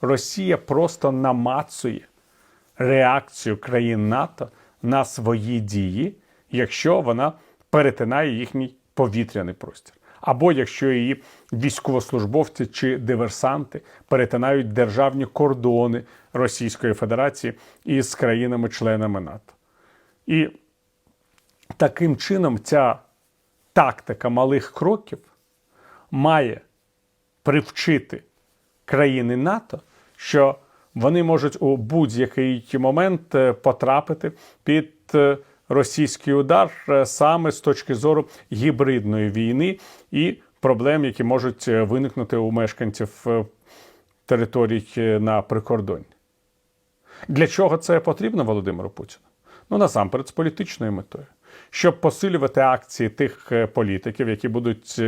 Росія просто намацує реакцію країн НАТО на свої дії, якщо вона перетинає їхній повітряний простір. Або якщо її військовослужбовці чи диверсанти перетинають державні кордони Російської Федерації із країнами-членами НАТО. І таким чином ця тактика малих кроків має привчити країни НАТО, що вони можуть у будь-який момент е, потрапити під е, російський удар е, саме з точки зору гібридної війни і проблем, які можуть виникнути у мешканців територій на прикордонні. Для чого це потрібно Володимиру Путіну? Ну насамперед з політичною метою, щоб посилювати акції тих політиків, які будуть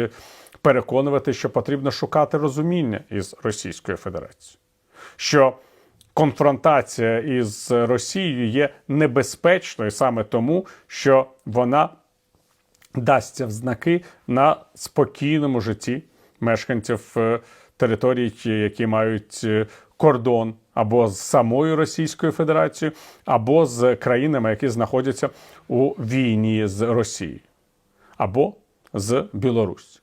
переконувати, що потрібно шукати розуміння із Російською Федерацією, що конфронтація із Росією є небезпечною саме тому, що вона дасться в знаки на спокійному житті мешканців е, територій, які мають е, кордон або з самою Російською Федерацією, або з країнами, які знаходяться у війні з Росією, або з Білоруссю.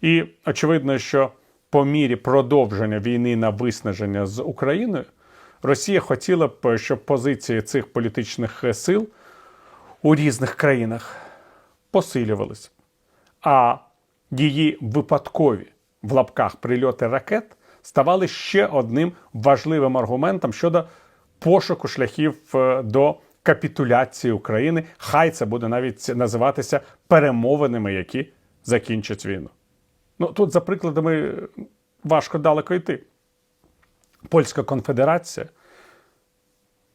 І очевидно, що по мірі продовження війни на виснаження з Україною, Росія хотіла б, щоб позиції цих політичних сил у різних країнах посилювалися. А її випадкові в лапках прильоти ракет ставали ще одним важливим аргументом щодо пошуку шляхів е, до капітуляції України. Хай це буде навіть називатися перемовинами, які закінчать війну. Ну тут, за прикладами, важко далеко йти. Польська конфедерація,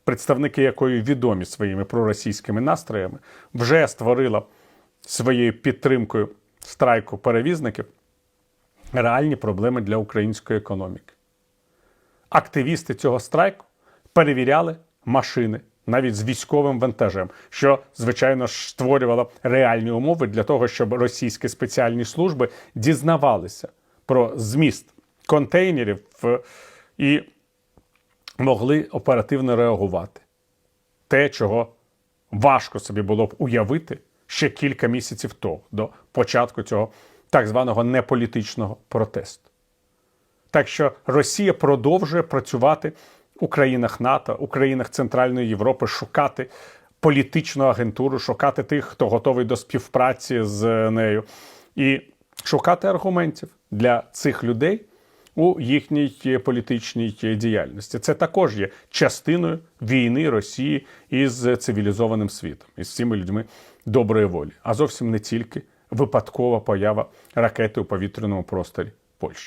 представники якої відомі своїми проросійськими настроями, вже створила своєю підтримкою страйку перевізників реальні проблеми для української економіки. Активісти цього страйку перевіряли машини навіть з військовим вантажем, що, звичайно ж, створювало реальні умови для того, щоб російські спеціальні служби дізнавалися про зміст контейнерів е, і могли оперативно реагувати. Те, чого важко собі було б уявити ще кілька місяців тому, до початку цього так званого неполітичного протесту. Так що Росія продовжує працювати у країнах НАТО, у країнах Центральної Європи, шукати політичну агентуру, шукати тих, хто готовий до співпраці з нею, і шукати аргументів для цих людей у їхній політичній діяльності. Це також є частиною війни Росії із цивілізованим світом, із цими людьми доброї волі, а зовсім не тільки випадкова поява ракети у повітряному просторі Польщі.